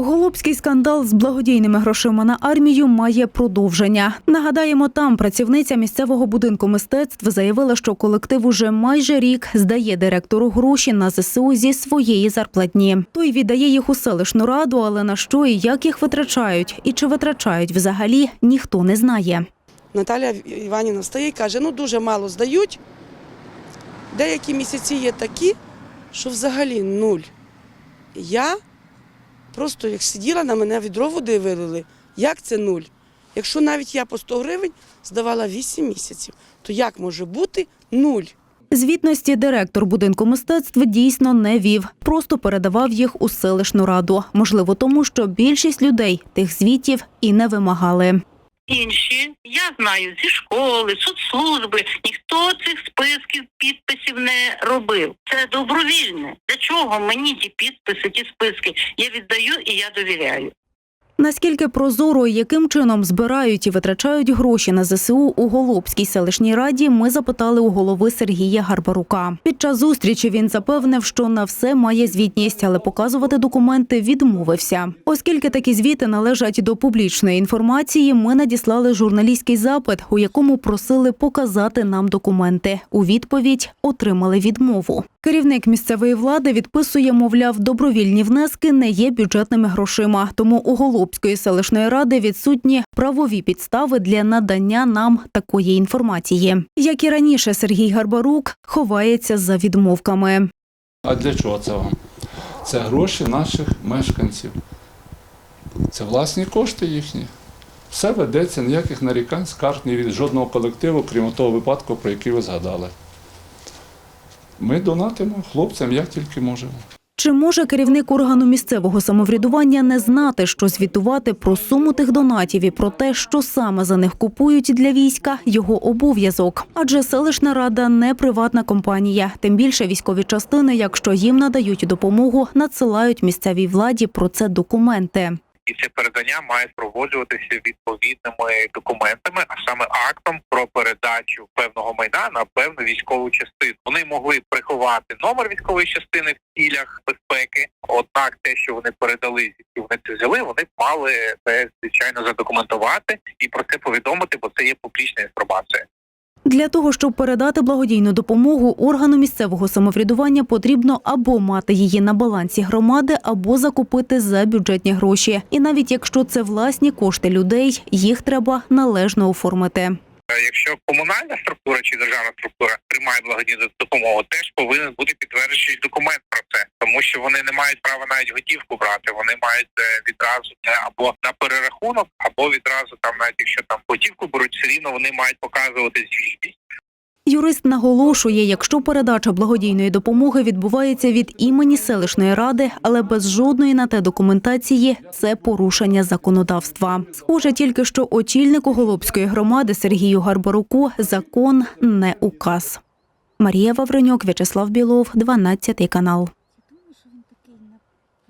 Голубський скандал з благодійними грошима на армію має продовження. Нагадаємо, там працівниця місцевого будинку мистецтв заявила, що колектив уже майже рік здає директору гроші на ЗСУ зі своєї зарплатні. Той віддає їх у селищну раду, але на що і як їх витрачають, і чи витрачають взагалі, ніхто не знає. Наталя Іванівна встає і каже, ну дуже мало здають. Деякі місяці є такі, що взагалі нуль. Я просто як сиділа, на мене відро води вилили. Як це нуль? Якщо навіть я по 100 гривень здавала 8 місяців, то як може бути нуль? Звітності директор будинку мистецтв дійсно не вів, просто передавав їх у селищну раду. Можливо, тому що більшість людей тих звітів і не вимагали. Інші, я знаю, зі школи, соцслужби, ніхто цих списків підписів не робив. Це добровільне. Для чого мені ті підписи, ті списки? Я віддаю і я довіряю. Наскільки прозоро і яким чином збирають і витрачають гроші на ЗСУ у Голубській селищній раді, ми запитали у голови Сергія Гарбарука. Під час зустрічі він запевнив, що на все має звітність, але показувати документи відмовився. Оскільки такі звіти належать до публічної інформації, ми надіслали журналістський запит, у якому просили показати нам документи. У відповідь отримали відмову. Керівник місцевої влади відписує, мовляв, добровільні внески не є бюджетними грошима. Тому у Голубської селищної ради відсутні правові підстави для надання нам такої інформації. Як і раніше, Сергій Гарбарук ховається за відмовками. А для чого це вам? Це гроші наших мешканців. Це власні кошти їхні. Все ведеться, ніяких нарікань, скарг ні від жодного колективу, крім того випадку, про який ви згадали. Ми донатимо хлопцям як тільки можемо. Чи може керівник органу місцевого самоврядування не знати, що звітувати про суму тих донатів і про те, що саме за них купують для війська, його обов'язок? Адже селищна рада не приватна компанія. Тим більше військові частини, якщо їм надають допомогу, надсилають місцевій владі про це документи. І це передання має проводжуватися відповідними документами, а саме актом про передачу певного майна на певну військову частину. Вони могли приховати номер військової частини в цілях безпеки. Однак, те, що вони передали, звідки вони це взяли, вони мали це звичайно задокументувати і про це повідомити, бо це є публічна інформація. Для того, щоб передати благодійну допомогу органу місцевого самоврядування, потрібно або мати її на балансі громади, або закупити за бюджетні гроші. І навіть якщо це власні кошти людей, їх треба належно оформити. Е, Якщо комунальна структура чи державна структура приймає благодійну допомогу, теж повинен бути підтверджений документ це, тому що вони не мають права навіть готівку брати. Вони мають е, відразу або на перерахунок, або відразу там, навіть якщо там готівку беруть, все рівно вони мають показувати звітність. Юрист наголошує, якщо передача благодійної допомоги відбувається від імені селищної ради, але без жодної на те документації, це порушення законодавства. Схоже, тільки що очільнику Голубської громади Сергію Гарбаруку закон не указ. Марія Вавренюк, В'ячеслав Білов, 12 канал.